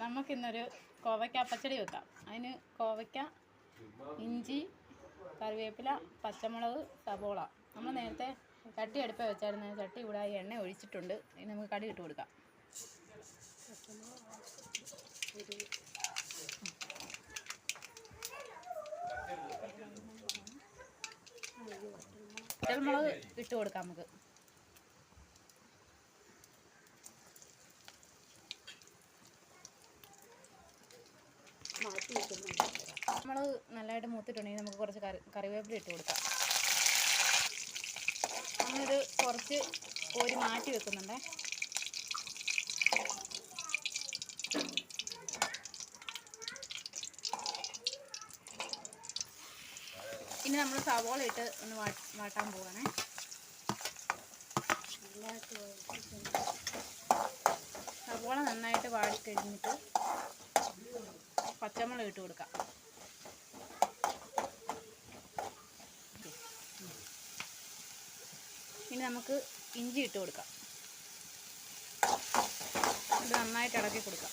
നമുക്കിന്നൊരു കോവയ്ക്ക പച്ചടി വെക്കാം. അതിന് കോവയ്ക്ക ഇഞ്ചി കറിവേപ്പില പച്ചമുളക് സബോള നമ്മൾ നേരത്തെ ചട്ടി അടുപ്പ് വെച്ചായിരുന്നു. ചട്ടി ഇവിടെ എണ്ണ ഒഴിച്ചിട്ടുണ്ട്. ഇനി നമുക്ക് കടി ഇട്ട് കൊടുക്കാം. പച്ചമുളക് ഇട്ട് കൊടുക്കാം നമുക്ക്. വെക്കുന്നുണ്ട് മുളക് നല്ലതായിട്ട് മൂത്തിട്ടുണ്ടെങ്കിൽ നമുക്ക് കുറച്ച് കറി കറിവേപ്പില ഇട്ട് കൊടുക്കാം. അങ്ങനൊരു കുറച്ച് കോരി മാറ്റി വെക്കുന്നുണ്ടേ. ഇനി നമ്മൾ സവോള ഇട്ട് ഒന്ന് വാട്ടാൻ പോവാണേ. സവോള നന്നായിട്ട് വാടി കഴിഞ്ഞിട്ട് പച്ചമുളക് ഇട്ട് കൊടുക്കാം. ഇനി നമുക്ക് ഇഞ്ചി ഇട്ട് കൊടുക്കാം. ഇത് നന്നായിട്ട് ഇളക്കി കൊടുക്കാം.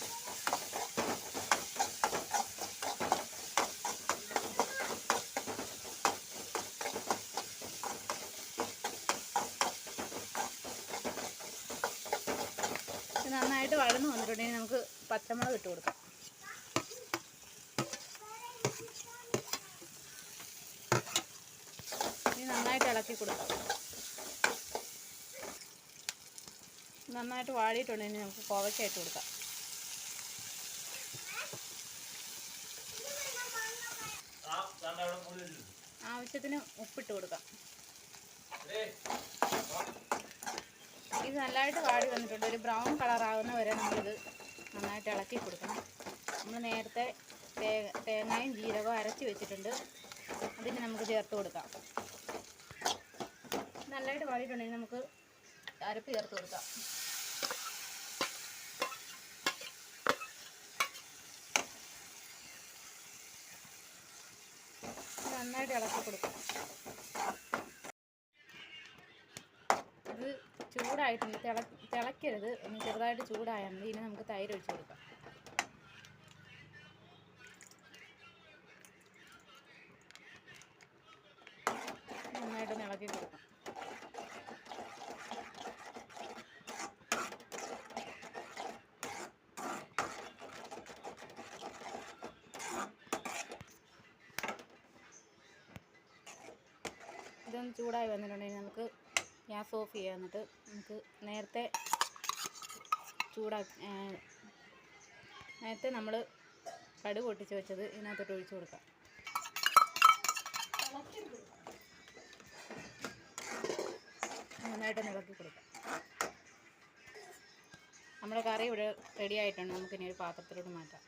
നന്നായിട്ട് വഴന്ന് വന്നിട്ടുണ്ടെങ്കിൽ നമുക്ക് പച്ചമുളക് ഇട്ട് കൊടുക്കാം. ഇനി നന്നായിട്ട് ഇളക്കി കൊടുക്കാം. നന്നായിട്ട് വാടിയിട്ടുണ്ടെങ്കിൽ നമുക്ക് കോവയ്ക്കായിട്ട് കൊടുക്കാം. ആവശ്യത്തിന് ഉപ്പിട്ട് കൊടുക്കാം. ഇത് നല്ലതായിട്ട് വാടി വന്നിട്ടുണ്ട്. ഒരു ബ്രൗൺ കളർ ആകുന്ന വരെ നമ്മളിത് നന്നായിട്ട് ഇളക്കി കൊടുക്കണം. നമ്മൾ നേരത്തെ തേങ്ങയും ജീരകവും അരച്ച് വെച്ചിട്ടുണ്ട്. അതിന് നമുക്ക് ചേർത്ത് കൊടുക്കാം. നല്ലതായിട്ട് വാടിയിട്ടുണ്ടെങ്കിൽ നമുക്ക് അരപ്പ് ചേർത്ത് കൊടുക്കാം. നന്നായിട്ട് ഇളക്കി കൊടുക്കും. ഇത് ചൂടായിട്ടുണ്ട്. തിള തിളയ്ക്കരുത്. ഒന്ന് ചെറുതായിട്ട് ചൂടായാൽ മതി. ഇനി നമുക്ക് തൈര് ഒഴിച്ച് കൊടുക്കാം നന്നായിട്ടൊന്ന് ഇളക്കി കൊടുക്കാം ഇതൊന്ന് ചൂടായി വന്നിട്ടുണ്ടെങ്കിൽ നമുക്ക് ഗ്യാസ് ഓഫ് ചെയ്യാം. എന്നിട്ട് നമുക്ക് നേരത്തെ ചൂടാ നേരത്തെ നമ്മൾ കടുക് പൊട്ടിച്ച് വെച്ചത് ഇതിനകത്തോട്ട് ഒഴിച്ചു കൊടുക്കാം. നന്നായിട്ട് ഇളക്കി കൊടുക്കാം. നമ്മുടെ കറി ഇവിടെ റെഡി ആയിട്ടുണ്ട്. നമുക്കിനി ഒരു പാത്രത്തിലോട്ട് മാറ്റാം.